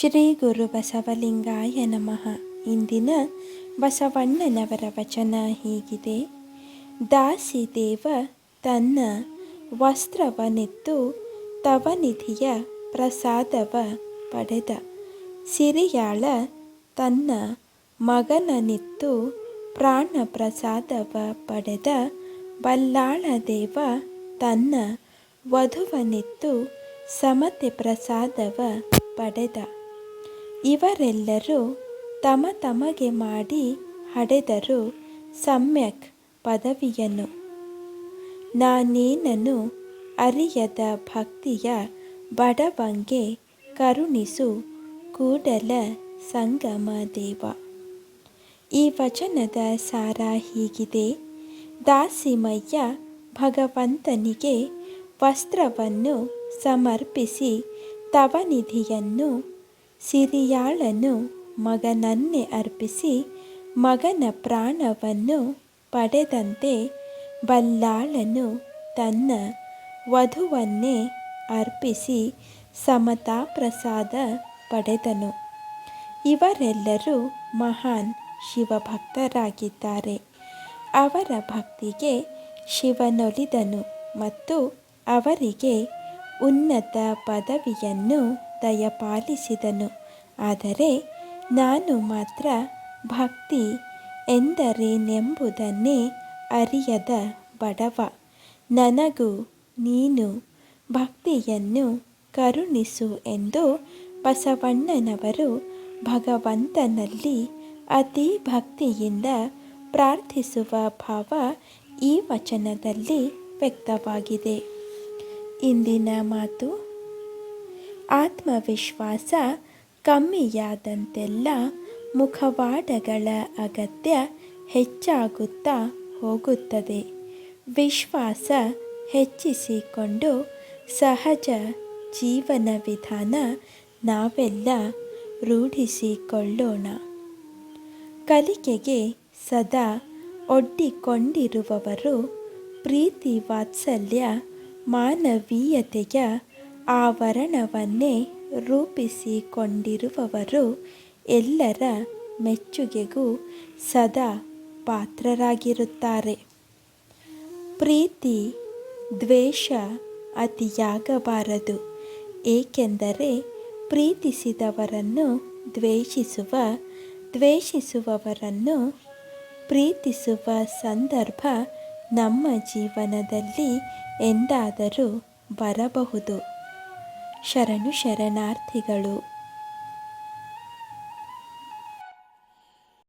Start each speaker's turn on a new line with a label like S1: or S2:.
S1: ಶ್ರೀ ಗುರು ಬಸವಲಿಂಗಾಯ ನಮಃ. ಇಂದಿನ ಬಸವಣ್ಣನವರ ವಚನ ಹೀಗಿದೆ. ದಾಸಿದೇವ ತನ್ನ ವಸ್ತ್ರವನೆತ್ತು ತವನಿಧಿಯ ಪ್ರಸಾದವ ಪಡೆದ. ಸಿರಿಯಾಳ ತನ್ನ ಮಗನನಿತ್ತು ಪ್ರಾಣ ಪ್ರಸಾದವ ಪಡೆದ. ಬಲ್ಲಾಳ ದೇವ ತನ್ನ ವಧುವನಿತ್ತು ಸಮತೆ ಪ್ರಸಾದವ ಪಡೆದ. ಇವರೆಲ್ಲರೂ ತಮ ತಮಗೆ ಮಾಡಿ ಹಡೆದರು ಸಮ್ಯಕ್ ಪದವಿಯನ್ನು. ನಾನೇನನು ಅರಿಯದ ಭಕ್ತಿಯ ಬಡವಂಗೆ ಕರುಣಿಸು ಕೂಡಲ ಸಂಗಮ ದೇವ. ಈ ವಚನದ ಸಾರ ಹೀಗಿದೆ. ದಾಸಿಮಯ್ಯ ಭಗವಂತನಿಗೆ ವಸ್ತ್ರವನ್ನು ಸಮರ್ಪಿಸಿ ತವನಿಧಿಯನ್ನು ಸಿರಿಯಾಳನು ಮಗನನ್ನೇ ಅರ್ಪಿಸಿ ಮಗನ ಪ್ರಾಣವನ್ನು ಪಡೆದಂತೆ ಬಲ್ಲಾಳನು ತನ್ನ ವಧುವನ್ನೇ ಅರ್ಪಿಸಿ ಸಮತಾ ಪ್ರಸಾದ ಪಡೆದನು. ಇವರೆಲ್ಲರೂ ಮಹಾನ್ ಶಿವಭಕ್ತರಾಗಿದ್ದಾರೆ. ಅವರ ಭಕ್ತಿಗೆ ಶಿವನೊಲಿದನು ಮತ್ತು ಅವರಿಗೆ ಉನ್ನತ ಪದವಿಯನ್ನು ದಯಪಾಲಿಸಿದನು. ಆದರೆ ನಾನು ಮಾತ್ರ ಭಕ್ತಿ ಎಂದರೇನೆಂಬುದನ್ನೇ ಅರಿಯದ ಬಡವ. ನನಗೂ ನೀನು ಭಕ್ತಿಯನ್ನು ಕರುಣಿಸು ಎಂದು ಬಸವಣ್ಣನವರು ಭಗವಂತನಲ್ಲಿ ಅತಿ ಭಕ್ತಿಯಿಂದ ಪ್ರಾರ್ಥಿಸುವ ಭಾವ ಈ ವಚನದಲ್ಲಿ ವ್ಯಕ್ತವಾಗಿದೆ. ಇಂದಿನ ಮಾತು ಆತ್ಮವಿಶ್ವಾಸ ಕಮ್ಮಿಯಾದಂತೆಲ್ಲ ಮುಖವಾಡಗಳ ಅಗತ್ಯ ಹೆಚ್ಚಾಗುತ್ತಾ ಹೋಗುತ್ತದೆ. ವಿಶ್ವಾಸ ಹೆಚ್ಚಿಸಿಕೊಂಡು ಸಹಜ ಜೀವನ ವಿಧಾನ ನಾವೆಲ್ಲ ರೂಢಿಸಿಕೊಳ್ಳೋಣ. ಕಲಿಕೆಗೆ ಸದಾ ಒಡ್ಡಿಕೊಂಡಿರುವವರು, ಪ್ರೀತಿ ವಾತ್ಸಲ್ಯ ಮಾನವೀಯತೆಯ ಆವರಣವನ್ನೇ ರೂಪಿಸಿಕೊಂಡಿರುವವರು ಎಲ್ಲರ ಮೆಚ್ಚುಗೆಗೂ ಸದಾ ಪಾತ್ರರಾಗಿರುತ್ತಾರೆ. ಪ್ರೀತಿ, ದ್ವೇಷ ಅತಿಯಾಗಬಾರದು, ಏಕೆಂದರೆ ಪ್ರೀತಿಸಿದವರನ್ನು ದ್ವೇಷಿಸುವ, ದ್ವೇಷಿಸುವವರನ್ನು ಪ್ರೀತಿಸುವ ಸಂದರ್ಭ ನಮ್ಮ ಜೀವನದಲ್ಲಿ ಎಂದಾದರೂ ಬರಬಹುದು. ಶರಣು ಶರಣಾರ್ಥಿಗಳು.